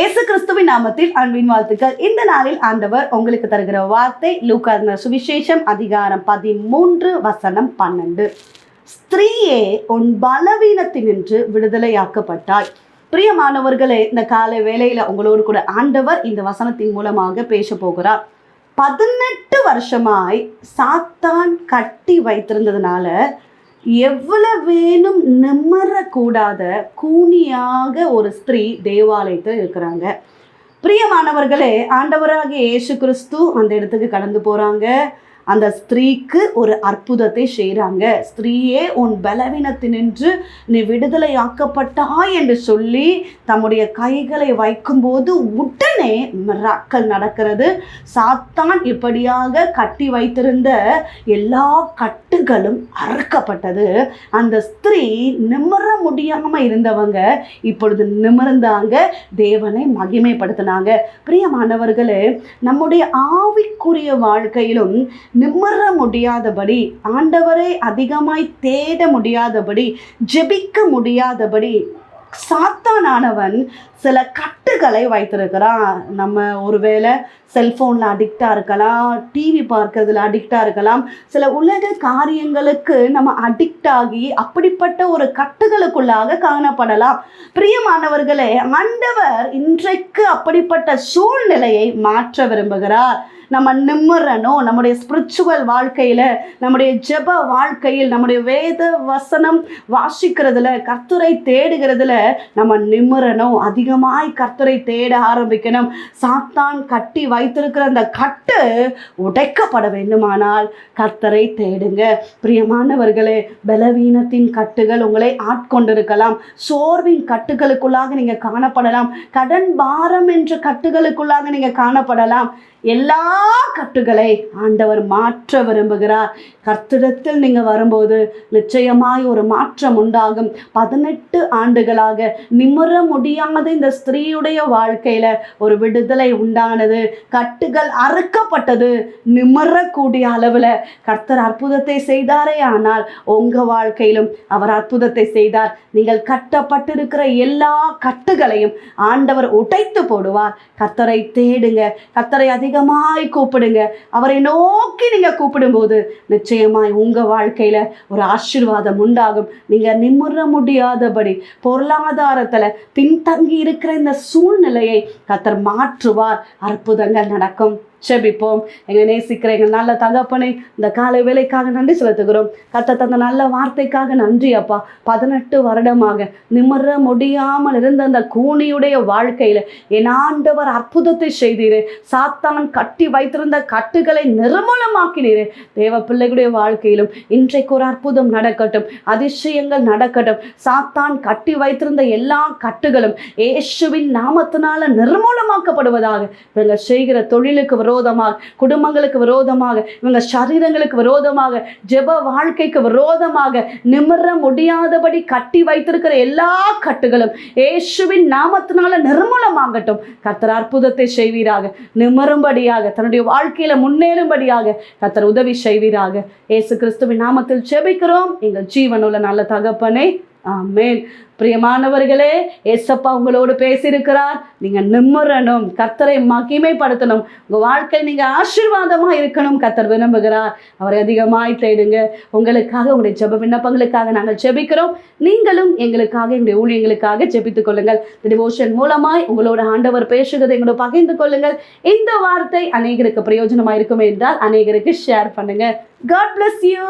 இயேசு கிறிஸ்துவின் நாமத்தில் அன்பின் வாழ்த்துக்கள். இந்த நாளில் ஆண்டவர் உங்களுக்கு தருகிற வார்த்தை லூக்கான சுவிசேஷம் அதிகாரம் பதிமூன்று வசனம் பன்னெண்டு. ஸ்திரீயே உன் பலவீனத்தினின்று விடுதலையாக்கப்பட்டாய். பிரியமானவர்களே இந்த காலை வேலையில் உங்களோடு கூட ஆண்டவர் இந்த வசனத்தின் மூலமாக பேச போகிறார். பதினெட்டு வருஷமாய் சாத்தான் கட்டி வைத்திருந்ததுனால எவ்வளவு வேணும் நிம்மறக்கூடாத கூனியாக ஒரு ஸ்திரீ தேவாலயத்தில் இருக்கிறாங்க. பிரியமானவர்களே ஆண்டவராக இயேசு கிறிஸ்து அந்த இடத்துக்கு கடந்து போகிறாங்க அந்த ஸ்திரீக்கு ஒரு அற்புதத்தை செய்கிறாங்க ஸ்திரீயே உன் பலவீனத்தினின்று நீ விடுதலையாக்கப்பட்டாய் என்று சொல்லி தம்முடைய கைகளை வைக்கும்போது உடனே மிராக்கள் நடக்கிறது. சாத்தான் இப்படியாக கட்டி வைத்திருந்த எல்லா கட்டுகளும் அறுக்கப்பட்டது. அந்த ஸ்திரீ நிமிர முடியாமல் இருந்தவங்க இப்பொழுது நிமிர்ந்தாங்க. தேவனை மகிமைப்படுத்தினாங்க. பிரியமானவர்களே நம்முடைய ஆவிக்குரிய வாழ்க்கையிலும் நிமிர முடியாதபடி ஆண்டவரை அதிகமாய் தேட முடியாதபடி ஜெபிக்க முடியாதபடி சாத்தானவன் சில கட்டுகளை வைத்திருக்கிறான். நம்ம ஒருவேளை செல்ஃபோனில் அடிக்டாக இருக்கலாம் டிவி பார்க்கறதுல அடிக்டாக இருக்கலாம். சில உலக காரியங்களுக்கு நம்ம அடிக்ட் ஆகி அப்படிப்பட்ட ஒரு கட்டுகளுக்குள்ளாக காணப்படலாம். பிரியமானவர்களே ஆண்டவர் இன்றைக்கு அப்படிப்பட்ட சூழ்நிலையை மாற்ற விரும்புகிறார். நம்ம நிம்மறணும் நம்முடைய ஸ்பிரிச்சுவல் வாழ்க்கையில் நம்முடைய ஜெப வாழ்க்கையில் நம்முடைய வேத வசனம் வாசிக்கிறதுல கர்த்தரை தேடுகிறதுல நம்ம நிம்மறணும் அதிகமாய் கர்த்தரை தேட ஆரம்பிக்கணும். சாத்தான் கட்டி வைத்திருக்கிற அந்த கட்டு உடைக்கப்பட வேண்டுமானால் கர்த்தரை தேடுங்க. பிரியமானவர்களே பலவீனத்தின் கட்டுகள் உங்களை ஆட்கொண்டிருக்கலாம். சோர்வின் கட்டுகளுக்குள்ளாக நீங்கள் காணப்படலாம். கடன் பாரம் என்ற கட்டுகளுக்குள்ளாக நீங்கள் காணப்படலாம். எல்லா கட்டுகளை ஆண்டவர் மாற்ற விரும்புகிறார். கர்த்திடத்தில் நீங்கள் வரும்போது நிச்சயமாய் ஒரு மாற்றம் உண்டாகும். பதினெட்டு ஆண்டுகளாக நிமிர முடியாத இந்த ஸ்திரீயுடைய வாழ்க்கையில ஒரு விடுதலை உண்டானது. கட்டுகள் அறுக்கப்பட்டது. நிமிரக்கூடிய அளவில் கர்த்தர் அற்புதத்தை செய்தாரே ஆனால் உங்க வாழ்க்கையிலும் அவர் அற்புதத்தை செய்தார். நீங்கள் கட்டப்பட்டிருக்கிற எல்லா கட்டுகளையும் ஆண்டவர் உடைத்து போடுவார். கர்த்தரை தேடுங்க. கர்த்தரை அதிகமாய் கூப்பிடுங்க. அவரை நோக்கி நீங்க கூப்பிடும்போது நிச்சயமாய் உங்க வாழ்க்கையில ஒரு ஆசீர்வாதம் உண்டாகும். நீங்க நிம்முற முடியாதபடி பொருளாதாரத்துல பின்தங்கி இருக்கிற இந்த சூழ்நிலையை கத்தர் மாற்றுவார். அற்புதங்கள் நடக்கும். செபிப்போம். எங்களை நேசிக்கிற எங்கள் நல்ல தகப்பனை இந்த காலை வேலைக்காக நன்றி செலுத்துகிறோம். கத்த தந்த நல்ல வார்த்தைக்காக நன்றி அப்பா. பதினெட்டு வருடமாக நிமிர முடியாமல் இருந்த அந்த கூனியுடைய வாழ்க்கையில் என் ஆண்டவர் அற்புதத்தை செய்தீரே. சாத்தான் கட்டி வைத்திருந்த கட்டுகளை நிர்மூலமாக்கினீரே. தேவ பிள்ளைகளுடைய வாழ்க்கையிலும் இன்றைக்கு ஒரு அற்புதம் நடக்கட்டும் அதிசயங்கள் நடக்கட்டும். சாத்தான் கட்டி வைத்திருந்த எல்லா கட்டுகளும் இயேசுவின் நாமத்தினால நிர்மூலமாக்கப்படுவதாக. இவங்க செய்கிற தொழிலுக்கு விரோதமாக குடும்பங்களுக்கு விரோதமாக இவங்க சரீரங்களுக்கு விரோதமாக ஜெப வாழ்க்கைக்கு விரோதமாக நிமிர முடியாதபடி கட்டி வைத்திருக்கிற எல்லா கட்டுகளும் இயேசுவின் நாமத்தினால நிர்மூலமாகட்டும். கர்த்தர் அற்புதத்தை செய்வீராக. நிமரும்படியாக தன்னுடைய வாழ்க்கையில முன்னேறும்படியாக கர்த்தர் உதவி செய்வீராக. இயேசு கிறிஸ்துவின் நாமத்தில் ஜெபிக்கிறோம். எங்கள் ஜீவனுள்ள நல்ல தகப்பனே ஆமேன். பிரியமானவர்களே ஏசப்பா உங்களோடு பேசியிருக்கிறார். நீங்கள் நிம்மறணும் கர்த்தரை மகிமைப்படுத்தணும். உங்கள் வாழ்க்கை நீங்கள் ஆசீர்வாதமாக இருக்கணும் கர்த்தர் விரும்புகிறார். அவரை அதிகமாய் தேடுங்க. உங்களுக்காக உங்களுடைய ஜெப விண்ணப்பங்களுக்காக நாங்கள் ஜெபிக்கிறோம். நீங்களும் எங்களுக்காக எங்களுடைய ஊழியங்களுக்காக ஜெபித்துக் கொள்ளுங்கள். டிவோஷன் மூலமாய் உங்களோட ஆண்டவர் பேசுகிறதை எங்களோட பகிர்ந்து கொள்ளுங்கள். இந்த வார்த்தை அநேகருக்கு பிரயோஜனமாக இருக்கும் என்றால் அநேகருக்கு ஷேர் பண்ணுங்கள் காட் பிளஸ் யூ